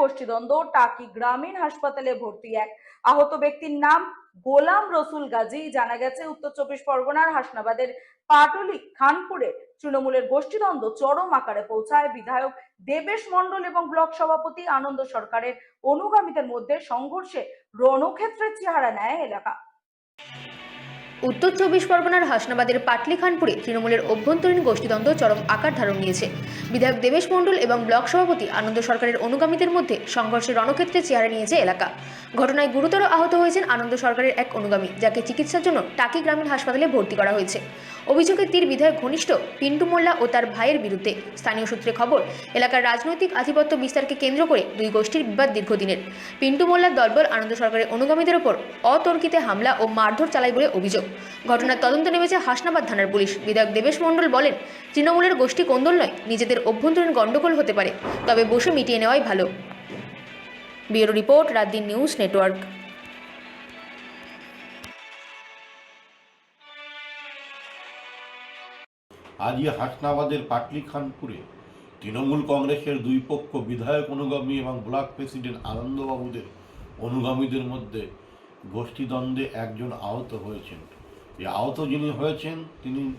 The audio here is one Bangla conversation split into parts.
গোষ্ঠীদ্বন্দ্ব, টাকি গ্রামীণ হাসপাতালে ভর্তি এক আহত ব্যক্তির নাম গোলাম রসুল গাজী। জানা গেছে, উত্তর চব্বিশ পরগনার হাসনাবাদের পাটলি, খানপুরে তৃণমূলের গোষ্ঠীদ্বন্দ্ব চরম আকারে পৌঁছায়। বিধায়ক দেবেশ মণ্ডল এবং ব্লক সভাপতি আনন্দ সরকারের অনুগামীদের মধ্যে সংঘর্ষে রণক্ষেত্রের চেহারা নেয় এলাকা। উত্তর চব্বিশ পরগনার হাসনাবাদের পাটলি খানপুরে তৃণমূলের অভ্যন্তরীণ গোষ্ঠীদ্বন্দ্ব চরম আকার ধারণ নিয়েছে। বিধায়ক দেবেশ মণ্ডল এবং ব্লক সভাপতি আনন্দ সরকারের অনুগামীদের মধ্যে সংঘর্ষের রণক্ষেত্রে চেহারা নিয়েছে এলাকা। ঘটনায় গুরুতর আহত হয়েছেন আনন্দ সরকারের এক অনুগামী, যাকে চিকিৎসার জন্য টাকি গ্রামীণ হাসপাতালে ভর্তি করা হয়েছে। অভিযোগের তীর বিধায়ক ঘনিষ্ঠ, পিন্টু মোল্লা ও তার ভাইয়ের বিরুদ্ধে স্থানীয় সূত্রে খবর, এলাকার রাজনৈতিক আধিপত্য বিস্তারকে কেন্দ্র করে দুই গোষ্ঠীর বিবাদ দীর্ঘদিনের। পিন্টু মোল্লার দলবল আনন্দ সরকারের অনুগামীদের ওপর অতর্কিতে হামলা ও মারধর চালায় বলে অভিযোগ। ঘটনার তদন্ত নেমেছে হাসনাবাদ থানার পুলিশ। বিধায়ক দেবেশ মণ্ডল বলেন, তৃণমূলের গোষ্ঠী কোন্দল নয়, নিজেদের অভ্যন্তরীণ গণ্ডগোল হতে পারে, তবে বসে মিটিয়ে নেওয়াই ভালো। ব্যুরো রিপোর্ট রাত দিন নিউজ নেটওয়ার্ক। আজই হাসনাবাদের পাটলি খানপুরে তৃণমূল কংগ্রেসের দুই পক্ষ বিধায়ক অনুগামী এবং ব্লক প্রেসিডেন্ট আনন্দবাবুদের অনুগামীদের মধ্যে গোষ্ঠীদ্বন্দ্বে একজন আহত হয়েছেন। আহত যিনি হয়েছেন, তিনি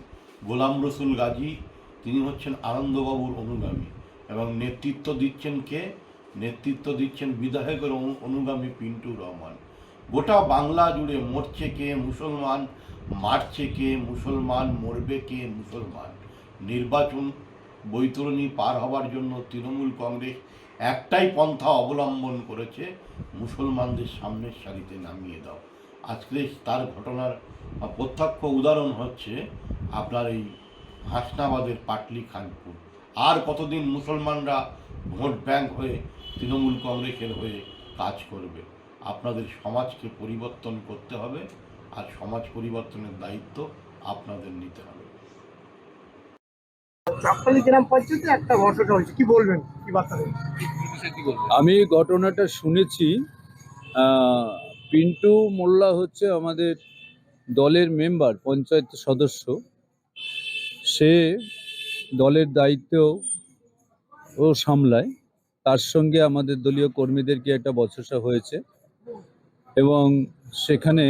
গোলাম রসুল গাজী, তিনি হচ্ছেন আনন্দবাবুর অনুগামী এবং নেতৃত্ব দিচ্ছেন কে? নেতৃত্ব দিচ্ছেন বিধায়কের অনুগামী পিন্টু রহমান। গোটা বাংলা জুড়ে মরছে কে? মুসলমান মারছে কে? মুসলমান মরবে কে? মুসলমান। নির্বাচন বৈতরণী পার হবার জন্য তৃণমূল কংগ্রেস একটাই পন্থা অবলম্বন করেছে, মুসলমানদের সামনের সারিতে নামিয়ে দাও। আজকে তার ঘটনার প্রত্যক্ষ উদাহরণ হচ্ছে আপনার এই হাসনাবাদের পাটলি খানপুর। আর কতদিন মুসলমানরা ভোট ব্যাংক হয়ে তৃণমূল কংগ্রেসের হয়ে কাজ করবে? আপনাদের সমাজকে পরিবর্তন করতে হবে আর সমাজ পরিবর্তনের দায়িত্ব আপনাদের নিতে হবে। আমি ঘটনাটা শুনেছি আহ, পিন্টু মোল্লা হচ্ছে আমাদের দলের মেম্বার, পঞ্চায়েত সদস্য। সে দলের দায়িত্ব ও সামলায়। তার সঙ্গে আমাদের দলীয় কর্মীদেরকে একটা বচসা হয়েছে? এবং সেখানে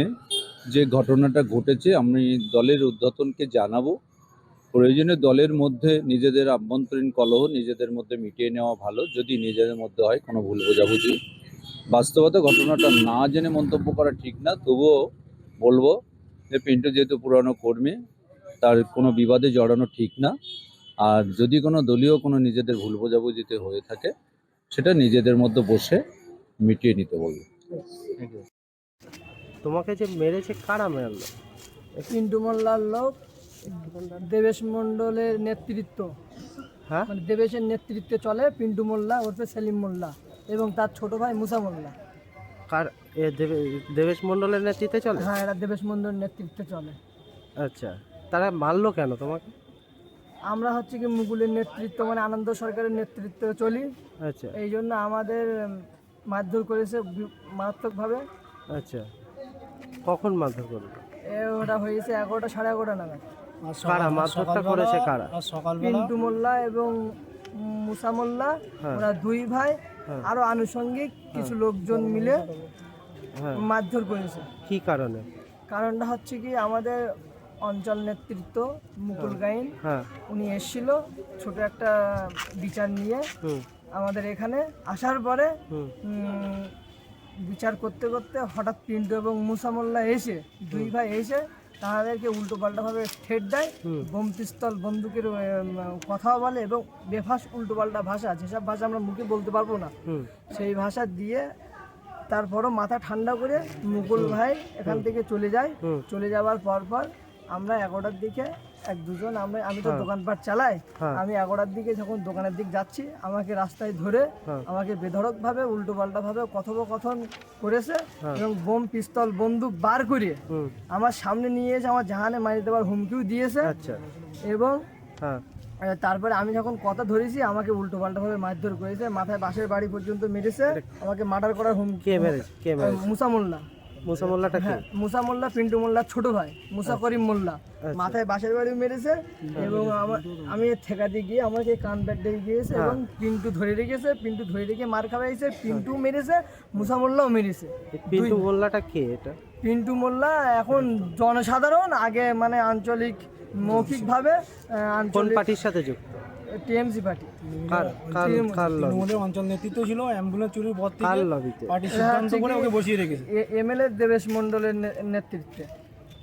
যে ঘটনাটা ঘটেছে, আমি দলের উদ্বোধনকে জানাব। প্রয়োজনে দলের মধ্যে নিজেদের আভ্যন্তরীণ কলহ নিজেদের মধ্যে মিটিয়ে নেওয়া ভালো। যদি নিজেদের মধ্যে হয়, কোনো ভুল বোঝাবুঝি। বাস্তবতা ঘটনাটা না জেনে মন্তব্য করা ঠিক না তবুও বলব যে পিন্টু যেহেতু পুরানো কর্মী তার কোনো বিবাদে জড়ানো ঠিক না। আর যদি কোনো দলীয় কোনো নিজেদের ভুল বোঝাবুঝিতে হয়ে থাকে সেটা নিজেদের মধ্যে বসে মিটিয়ে নিতে বলব। তোমাকে যে মেরেছে কারা মেরলো? পিন্টু মোল্লার লোক দেবেশ মণ্ডলের নেতৃত্ব। হ্যাঁ? মানে দেবেশের নেতৃত্বে চলে পিন্টু মোল্লা ওরফে সেলিম মোল্লা। এবং তার ছোট ভাই মুসা মোল্লা। কার এ দেবে- দেবেশ মন্ডলের নেতৃত্বে চলে? হ্যাঁ এরা দেবেশ মণ্ডলের নেতৃত্বে চলে। আচ্ছা তারা মারলো কেন তোমাকে? আমরা হচ্ছে কি মুকুলের নেতৃত্ব মানে আনন্দ সরকারের নেতৃত্বে চলি। আচ্ছা। এই জন্য আমাদের উম, মারধর করেছে বি- মারাত্মকভাবে। আচ্ছা। কখন মারধর করল? এ ওটা হয়েছে এগারোটা সাড়ে এগারোটা নাগাদ। কারা মারধরটা করেছে কারা? পিন্টু মোল্লা এবং মুসা মোল্লা হ্যাঁ। ওরা দুই ভাই। আরও আনুষঙ্গিক কিছু লোকজন মিলে হ্যাঁ। মারধর করেছে। কি কারণে? কারণটা হচ্ছে কি আমাদের অঞ্চল নেতৃত্ব মুকুল গাইন হ্যাঁ। উনি এসেছিল ছোট একটা বিচার নিয়ে। আমাদের এখানে আসার পরে বিচার করতে করতে হঠাৎ পিন্টু এবং মুসামোল্লা এসে দুই ভাই এসে তাদেরকে উল্টো পাল্টাভাবে ঠেট দেয় বমতিস্থল বোম পিস্তল বন্দুকের কথাও বলে এবং বেফাস উল্টো পাল্টা ভাষা যেসব ভাষা আমরা মুখে বলতে পারব না সেই ভাষা দিয়ে তারপরও মাথা ঠান্ডা করে মুকুল ভাই এখান থেকে চলে যায়। চলে যাওয়ার পর পর আমরা এগারোটার দিকে এক দুজন আমরা আমি তো হ্যাঁ। দোকানপাট চালাই হ্যাঁ। আমি এগারোটার দিকে যখন দোকানের দিক যাচ্ছি আমাকে রাস্তায় ধরে হ্যাঁ। আমাকে বেধড়কভাবে উল্টো পাল্টাভাবে কথোপকথন করেছে। এবং বোম পিস্তল বন্দুক বার করে আমার সামনে নিয়ে এসে আমার জাহানে মারি দেওয়ার হুমকিও দিয়েছে আচ্ছা এবং তারপরে আমি যখন কথা ধরেছি আমাকে উল্টো পাল্টাভাবে মারধর করেছে মাথায় বাসের বাড়ি পর্যন্ত মেরেছে আমাকে মার্ডার করার হুমকি মুসামুল্লাহ মুসা মোল্লাটা কে? হ্যাঁ মুসা মোল্লা পিন্টু মোল্লা ছোট ভাই মুসা করিম মোল্লা। মাথায় বাঁশের বাড়ি মেরেছে এবং আমার আমি ঠেকাতে গিয়ে আমাকে কান ব্যাট গিয়েছে এবং পিন্টু ধরে রেখেছে পিন্টু ধরে রেখে মার খাওয়াইছে পিন্টু মেরেছে মুসা মোল্লাও মেরেছে পিন্টু মোল্লাটা কে এটা? পিন্টু মোল্লা এখন জনসাধারণ আগে মানে আঞ্চলিক মৌখিকভাবে আঞ্চলিক পার্টির সাথে যুক্ত? TMC party. কার কার কার তৃণমূলের অঞ্চল নেতৃত্ব ছিল অ্যাম্বুলেন্স চুরির পর কার থেকে পার্টি সিদ্ধান্ত করে ওকে বসিয়ে রেখেছে। এমএলএ দেবেশ মন্ডলের নেতৃত্বে।